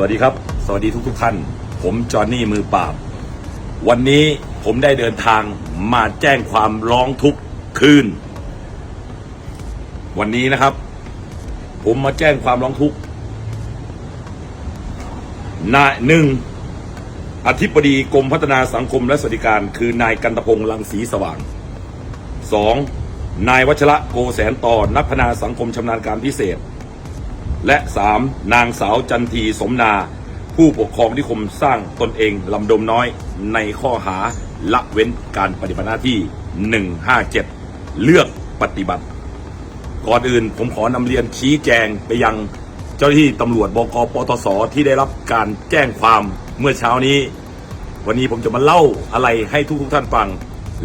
วัสดีครับ สวัสดีทุกทุกท่าน ผมจอห์นนี่มือปราบ วันนี้ผมได้เดินทางมาแจ้งความร้องทุกข์คืน วันนี้นะครับ ผมมาแจ้งความร้องทุกข์นายหนึ่งอธิบดีกรมพัฒนาสังคมและสวัสดิการ คือนายกันตพงษ์ลังสีสว่างสองนายวัชระโกแสนต่อนักพนาสังคมชำนาญการพิเศษ และ 3. นางสาวจันทีสมนา ผู้ปกครองนิคมสร้างตนเองลำดมน้อยในข้อหาละเว้นการปฏิบัติหน้าที่ 157 เลือกปฏิบัติ ก่อนอื่นผมขอนำเรียนชี้แจงไปยังเจ้าหน้าที่ตำรวจบกปตสที่ได้รับการแจ้งความเมื่อเช้านี้ วันนี้ผมจะมาเล่าอะไรให้ทุกทุกท่านฟัง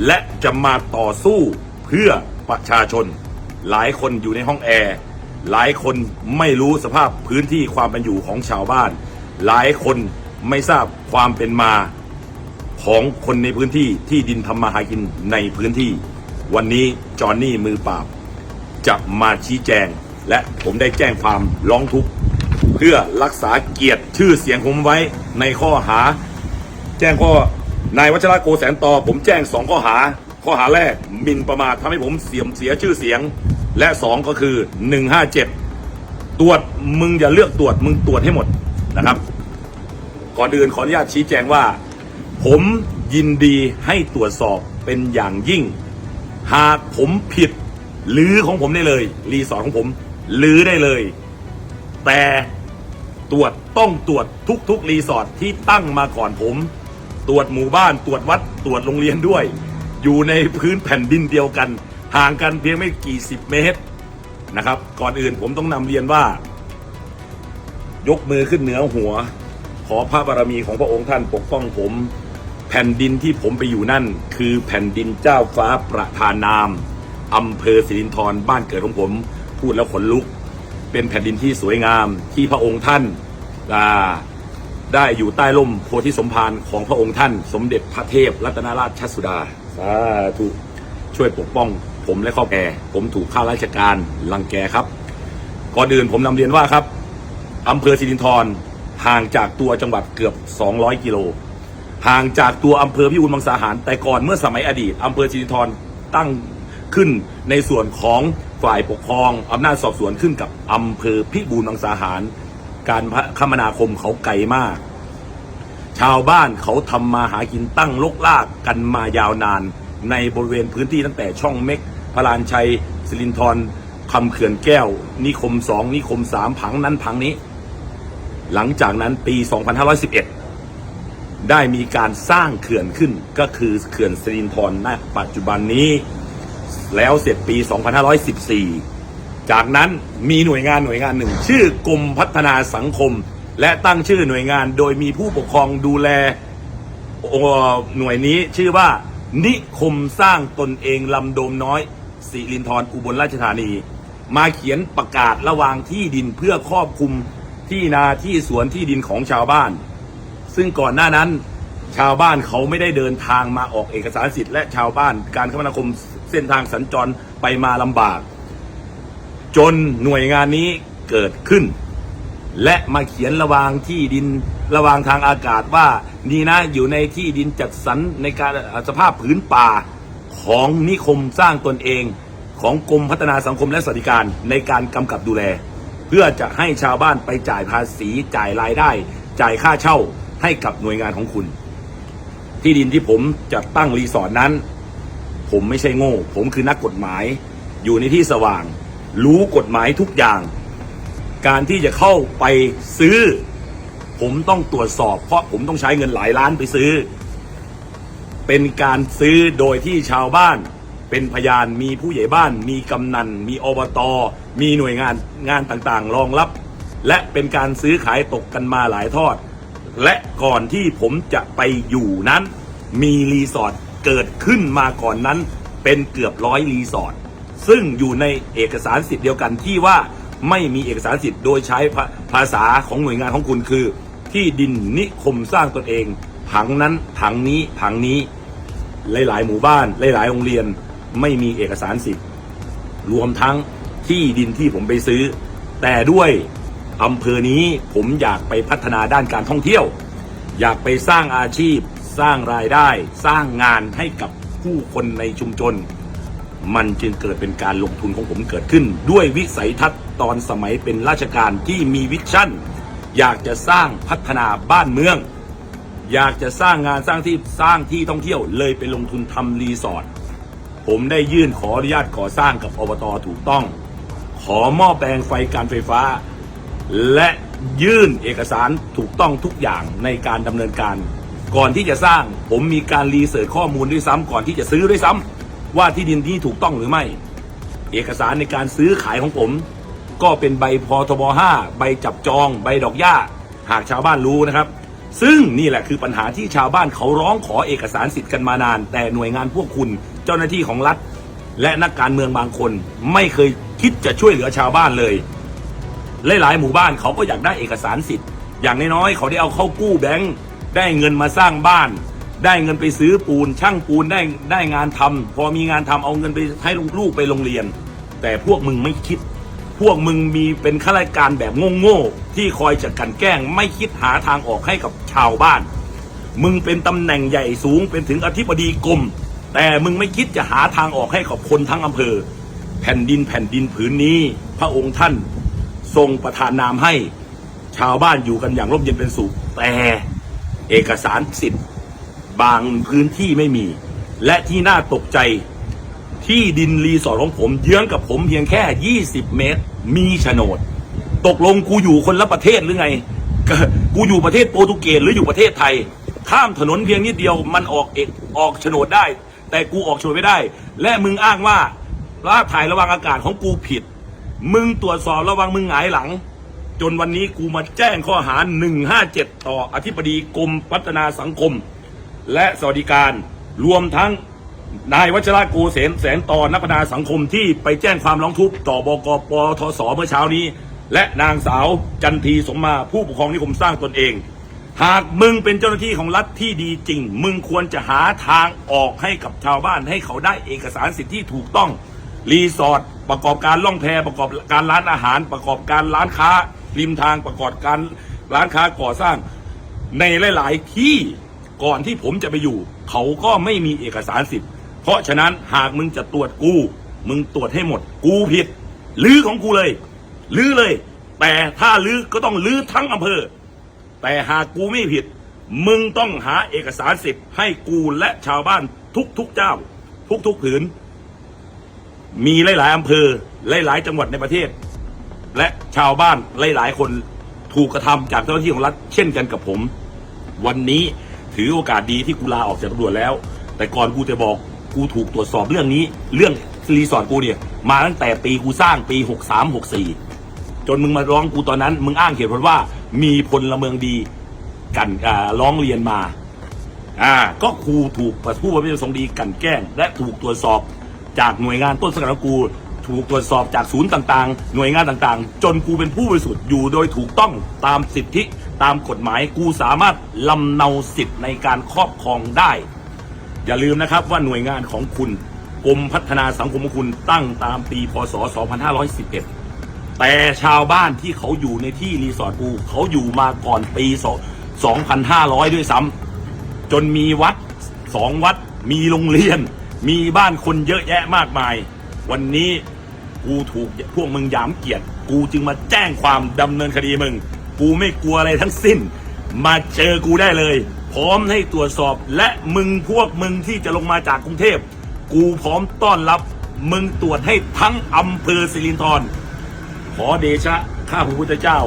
และจะมาต่อสู้เพื่อประชาชน หลายคนอยู่ในห้องแอร์ หลายคนไม่รู้สภาพพื้นที่ความเป็นอยู่ของชาวบ้าน หลายคนไม่ทราบความเป็นมาของคนในพื้นที่ที่ดินทำมาหากินในพื้นที่ วันนี้จอห์นนี่มือปราบ จะมาชี้แจง และผมได้แจ้งความร้องทุกข์เพื่อรักษาเกียรติชื่อเสียงผมไว้ในข้อหา แจ้งข้อนายวัชระโกแสนต่อผมแจ้งสองข้อหา ข้อหาแรกหมิ่นประมาททำให้ผมเสียมเสียชื่อเสียง และสองก็คือ 157 ตรวจมึงอย่าเลือกตรวจมึงตรวจให้หมดนะครับ ก่อนอื่นขออนุญาตชี้แจงว่า ผมยินดีให้ตรวจสอบเป็นอย่างยิ่ง หากผมผิดลือของผมได้เลย รีสอร์ทของผมลือได้เลย แต่ตรวจต้องตรวจทุกๆ รีสอร์ทที่ตั้งมาก่อนผม ตรวจหมู่บ้านตรวจวัดตรวจโรงเรียนด้วย อยู่ในพื้นแผ่นดินเดียวกัน ห่างกันเพียงไม่กี่สิบเมตรนะครับ ก่อนอื่นผมต้องนำเรียนว่า ยกมือขึ้นเหนือหัว ขอพระบารมีของพระองค์ท่านปกป้องผม แผ่นดินที่ผมไปอยู่นั่น คือแผ่นดินเจ้าฟ้าประธานนามอำเภอสิรินธรบ้านเกิดของผม พูดแล้วขนลุก เป็นแผ่นดินที่สวยงามที่พระองค์ท่านาได้อยู่ใต้ร่มโพธิสมภารของพระองค์ท่าน สมเด็จพระเทพรัตนราชสุดาสาธุช่วยปกป้อง ผมและครอบครัวผมถูกข้าราชการลังแกครับก่อนอื่นผมนำเรียนว่าครับอำเภอสิรินธรห่างจากตัวจังหวัดเกือบ 200 กิโลห่างจากตัวอำเภอพิบูลมังสาหาร แต่ก่อนเมื่อสมัยอดีตอำเภอสิรินธรตั้งขึ้นในส่วนของฝ่ายปกครองอำนาจสอบสวนขึ้นกับอำเภอพิบูลมังสาหาร การคมนาคมเขาไกลมาก ชาวบ้านเขาทำมาหากินตั้งลกลากกันมายาวนาน ในบริเวณพื้นที่ตั้งแต่ช่องเม็ก พระลานชัยสิรินธรคำเขื่อนแก้ว นิคมสองนิคมสามผังนั้นผังนี้ หลังจากนั้นปี 2511 ได้มีการสร้างเขื่อนขึ้นก็คือเขื่อนสิรินธรณปัจจุบันนี้ แล้วเสร็จปี 2514 จากนั้นมีหน่วยงานหน่วยงานหนึ่ง ชื่อกรมพัฒนาสังคม และตั้งชื่อหน่วยงานโดยมีผู้ปกครองดูแลหน่วยนี้ชื่อว่านิคมสร้างตนเองลำโดมน้อย สิรินธรอุบลราชธานี มาเขียนประกาศระวางที่ดินเพื่อครอบคลุมที่นาที่สวนที่ดินของชาวบ้าน ซึ่งก่อนหน้านั้นชาวบ้านเขาไม่ได้เดินทางมาออกเอกสารสิทธิ์และชาวบ้านการคมนาคมเส้นทางสัญจรไปมาลำบาก จนหน่วยงานนี้เกิดขึ้น และมาเขียนระวางที่ดินระวางทางอากาศว่านี่นะอยู่ในที่ดินจัดสรรในการสภาพผืนป่า ของนิคมสร้างตนเองของกรมพัฒนาสังคมและสวัสดิการในการกำกับดูแล เพื่อจะให้ชาวบ้านไปจ่ายภาษีจ่ายรายได้ จ่ายค่าเช่าให้กับหน่วยงานของคุณ ที่ดินที่ผมจะตั้งรีสอร์ทนั้น ผมไม่ใช่โง่ ผมคือนักกฎหมาย อยู่ในที่สว่าง รู้กฎหมายทุกอย่าง การที่จะเข้าไปซื้อ ผมต้องตรวจสอบ เพราะผมต้องใช้เงินหลายล้านไปซื้อ เป็นการซื้อโดยที่ชาวบ้าน เป็นพยานมีผู้ใหญ่บ้าน มีกำนัน มีอบตมีหน่วยงานงานต่างๆ รองรับ และเป็นการซื้อขายตกกันมาหลายทอด และก่อนที่ผมจะไปอยู่นั้น มีรีสอร์ทเกิดขึ้นมาก่อนนั้น เป็นเกือบร้อยรีสอร์ทซึ่งอยู่ในเอกสารสิทธิ์เดียวกันที่ว่าไม่มีเอกสารสิทธิ์โดยใช้ภาษาของหน่วยงานของคุณคือ ที่ดินนิคมสร้างตนเอง ผังนั้นผังนี้ผังนี้หลาย ๆ หมู่บ้าน หลาย ๆ โรงเรียนไม่มีเอกสารสิทธิ์ รวมทั้งที่ดินที่ผมไปซื้อ แต่ด้วยอำเภอนี้ผมอยากไปพัฒนาด้านการท่องเที่ยว อยากไปสร้างอาชีพ สร้างรายได้ สร้างงานให้กับผู้คนในชุมชน มันจึงเกิดเป็นการลงทุนของผมเกิดขึ้น ด้วยวิสัยทัศน์ตอนสมัยเป็นราชการที่มีวิชั่น อยากจะสร้างพัฒนาบ้านเมือง อยากจะสร้างงานสร้างที่สร้างที่ท่องเที่ยวเลยไปลงทุนทำรีสอร์ทผมได้ยื่นขออนุญาตก่อสร้างกับอบตถูกต้อง ขอหม้อแปลงไฟการไฟฟ้า และยื่นเอกสารถูกต้องทุกอย่างในการดำเนินการ ก่อนที่จะสร้างผมมีการรีเสิร์ชข้อมูลด้วยซ้ำก่อนที่จะซื้อด้วยซ้ำว่าที่ดินที่ถูกต้องหรือไม่ เอกสารในการซื้อขายของผม ก็เป็นใบพทบ5ใบจับจอง ใบดอกหญ้า หากชาวบ้านรู้นะครับ ซึ่งนี่แหละคือปัญหาที่ชาวบ้านเขาร้องขอเอกสารสิทธิ์กันมานาน แต่หน่วยงานพวกคุณเจ้าหน้าที่ของรัฐ และนักการเมืองบางคน ไม่เคยคิดจะช่วยเหลือชาวบ้านเลยหลายๆหมู่บ้านเขาก็อยากได้เอกสารสิทธิ์ อย่างน้อยๆเขาได้เอาเข้ากู้แบงค์ได้เงินมาสร้างบ้าน ได้เงินไปซื้อปูน ช่างปูนได้ได้งานทำพอมีงานทำเอาเงินไปให้ลูกๆไปโรงเรียน แต่พวกมึงไม่คิด พวกมึงมีเป็นข้าราชการแบบโง่ๆที่คอยจะกลันแกล้งไม่คิดหาทางออกให้กับชาวบ้าน มึงเป็นตำแหน่งใหญ่สูงเป็นถึงอธิบดีกรมแต่มึงไม่คิดจะหาทางออกให้กับคนทั้งอำเภอ แผ่นดินแผ่นดินผืนนี้ พระองค์ท่านทรงประทานนามให้ชาวบ้านอยู่กันอย่างร่มเย็นเป็นสุข แต่เอกสารสิทธิ์ บางพื้นที่ไม่มี และที่น่าตกใจ ที่ดินรีสอร์ทของผมเยื้องกับผมเพียงแค่ 20 เมตร มีโฉนด ตกลงกูอยู่คนละประเทศหรือไง กูอยู่ประเทศโปรตุเกสหรืออยู่ประเทศไทย ข้ามถนนเพียงนิดเดียวมันออกเอกออกโฉนดได้ แต่กูออกโฉนดไม่ได้ และมึงอ้างว่าภาพถ่ายระว่างอากาศของกูผิด มึงตรวจสอบระวังมึงหงายหลัง จนวันนี้กูมาแจ้งข้อหา 157 ต่ออธิบดีกรมพัฒนาสังคม และสวัสดิการรวมทั้ง นายวัชระกูเสนแสนต่อนักพัฒนาสังคมที่ไปแจ้งความร้องทุกข์ต่อบกปทศเมื่อเช้านี้ และนางสาวจันทีสมมาผู้ปกครองนิคมสร้างตนเอง หากมึงเป็นเจ้าหน้าที่ของรัฐที่ดีจริง มึงควรจะหาทางออกให้กับชาวบ้านให้เขาได้เอกสารสิทธิ์ที่ถูกต้อง รีสอร์ทประกอบการล่องแพประกอบการร้านอาหาร ประกอบการร้านค้าริมทางประกอบการร้านค้าก่อสร้างในหลาย ๆ ที่ก่อนที่ผมจะไปอยู่ เขาก็ไม่มีเอกสารสิทธิ์ เพราะฉะนั้นหากมึงจะตรวจกู มึงตรวจให้หมด กูผิดลื้อของกูเลยลื้อเลย แต่ถ้าลื้อก็ต้องลื้อทั้งอำเภอ แต่หากกูไม่ผิด มึงต้องหาเอกสารสิทธิ์ให้กูและชาวบ้านทุกๆเจ้า ทุกๆผืน มีหลาย ๆอำเภอหลาย ๆ จังหวัดในประเทศ และชาวบ้านหลาย ๆ คนถูกกระทำจากเจ้าหน้าที่ของรัฐเช่นกันกับผม วันนี้ถือโอกาสดีที่กูลาออกจากตำรวจแล้ว แต่ก่อนกูจะบอก กูถูกตรวจสอบเรื่องนี้ เรื่องรีสอร์ทกูเนี่ย มาตั้งแต่ปีกูสร้างปี 63 64 จนมึงมาร้องกูตอนนั้น มึงอ้างเหตุผลว่ามีพลเมืองดีกันร้องเรียนมา อ่า ก็ครูถูกผู้บริสุทธิ์ดีกันแกล้ง และถูกตรวจสอบจากหน่วยงานต้นสังกัดของกูถูกตรวจสอบจากศูนย์ต่างๆ หน่วยงานต่างๆ จนกูเป็นผู้บริสุทธิ์อยู่โดยถูกต้องตามสิทธิตามกฎหมายกูสามารถลำเนาสิทธิ์ในการครอบครองได้ อย่าลืมนะครับว่าหน่วยงานของคุณกรมพัฒนาสังคมของคุณตั้งตามปีพศ 2511 แต่ชาวบ้านที่เขาอยู่ในที่รีสอร์ทกูเขาอยู่มาก่อนปี 2,500 ด้วยซ้ำจนมีวัดสองวัดมีโรงเรียน มีบ้านคนเยอะแยะมากมาย วันนี้กูถูกพวกมึงยามเกียรติกูจึงมาแจ้งความดำเนินคดีมึง กูไม่กลัวอะไรทั้งสิ้น มาเจอกูได้เลย พร้อมให้ตรวจสอบและมึงพวกมึงที่จะลงมาจากกรุงเทพ กูพร้อมต้อนรับ มึงตรวจให้ทั้งอำเภอสิรินธรขอเดชะข้าพระพุทธเจ้า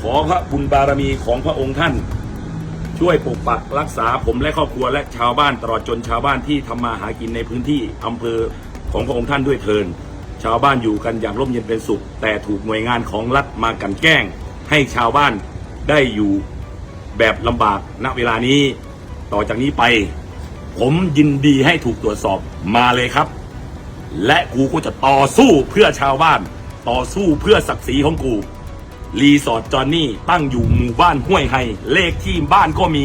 ขอพระบุญบารมีของพระองค์ท่าน ช่วยปกปักรักษาผมและครอบครัวและชาวบ้านตลอดจนชาวบ้านที่ทำมาหากินในพื้นที่อำเภอของพระองค์ท่านด้วยเทินชาวบ้านอยู่กันอย่างร่มเย็นเป็นสุข แต่ถูกหน่วยงานของรัฐมากันแกล้ง ให้ชาวบ้านได้อยู่ แบบลำบากณเวลานี้ต่อจากนี้ไป ผมยินดีให้ถูกตรวจสอบมาเลยครับ และกูก็จะต่อสู้เพื่อชาวบ้าน ต่อสู้เพื่อศักดิ์ศรีของกู รีสอร์ทจอนนี่ตั้งอยู่หมู่บ้านห้วยไฮเลขที่บ้านก็มี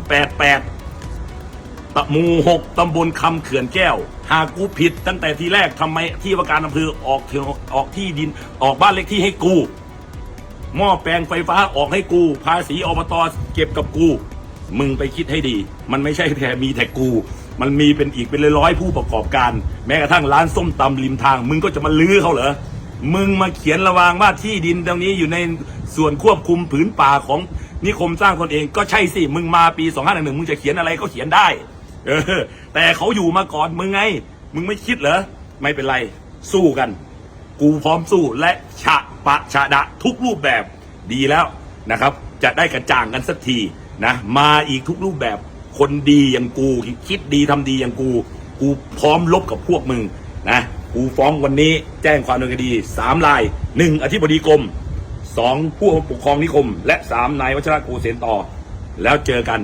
188ตะมูหกตำบลคำเขื่อนแก้ว หากกูผิดตั้งแต่ทีแรกทำไมที่ว่าการอำเภอออกเทออกที่ดินออกบ้านเลขที่ให้กู หม้อแปลงไฟฟ้าออกให้กู ภาษีอบตเก็บกับกู มึงไปคิดให้ดี มันไม่ใช่แค่มีแต่กู มันมีเป็นอีกเป็นร้อยผู้ประกอบการ แม้กระทั่งร้านส้มตำริมทาง มึงก็จะมาลื้อเขาเหรอมึงมาเขียนระวางว่าที่ดินตรงนี้อยู่ในส่วนควบคุมผืนป่าของนิคมสร้างตนเองก็ใช่สิ มึงมาปี2511มึงจะเขียนอะไรก็เขียนได้ เออ แต่เขาอยู่มาก่อนมึงไง มึงไม่คิดเหรอ ไม่เป็นไร สู้กัน กูพร้อมสู้และฉะ ปะฉะดะทุกรูปแบบดีแล้วนะครับ จะได้กระจ่างกันสักทีนะมาอีกทุกรูปแบบคนดีอย่างกูคิดดีทำดีอย่างกู กูพร้อมลบกับพวกมึงนะกูฟ้องวันนี้แจ้งความดำเนินคดีสามลายหนึ่งอธิบดีกรมสองผู้ปกครองนิคม และสามนายวัชระกูเสนต่อ แล้วเจอกัน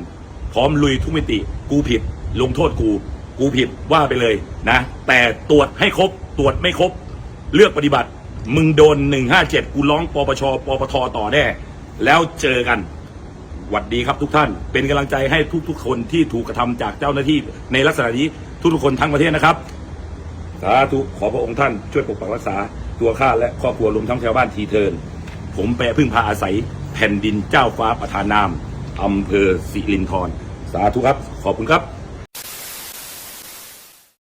พร้อมลุยทุกมิติ กูผิด ลงโทษกู กูผิดว่าไปเลยนะ แต่ตรวจให้ครบตรวจไม่ครบ เลือกปฏิบัติ มึงโดน157กูร้องปปชปปทต่อแน่ แล้วเจอกันหวัดดีครับทุกท่าน เป็นกำลังใจให้ทุกๆคนที่ถูกกระทำจากเจ้าหน้าที่ในลักษณะนี้ทุกๆคนทั้งประเทศนะครับสาธุขอพระองค์ท่านช่วยปกปักรักษาตัวข้าและครอบครัวรวมทั้งชาวบ้านทีเทิน ผมแปรพึ่งพาอาศัยแผ่นดินเจ้าฟ้าประทานนามอำเภอสิรินธรสาธุครับ ขอบคุณครับ